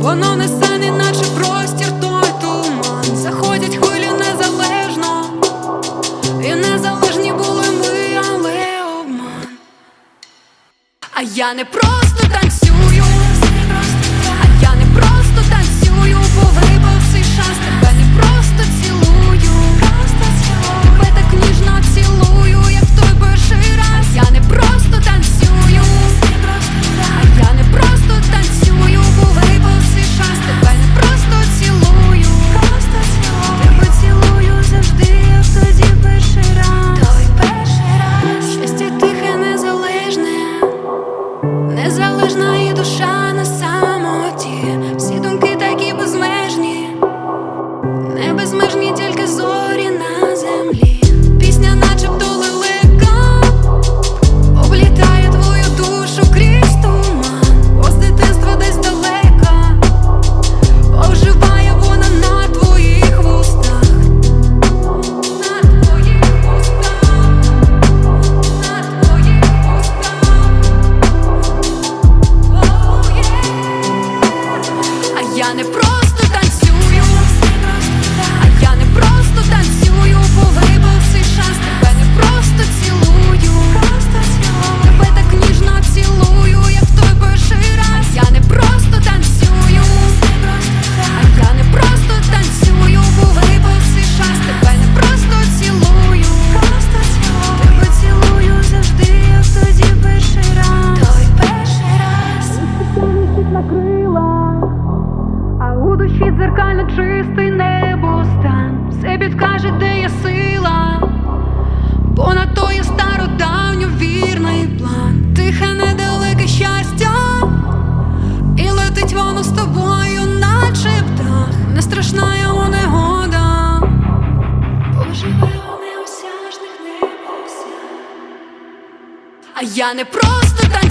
воно несе, не неначе простір, той туман. Заходять хвилі незалежно, і незалежні були ми, але обман. А я не просто танцюю. дзеркально чистий небостан, все підкаже, де є сила, бо на то є стародавньо вірний план, тихе недалеке щастя, і летить воно з тобою, наче птах, не страшна йому негода, поживе у неосяжних небосях, а я не просто танцю.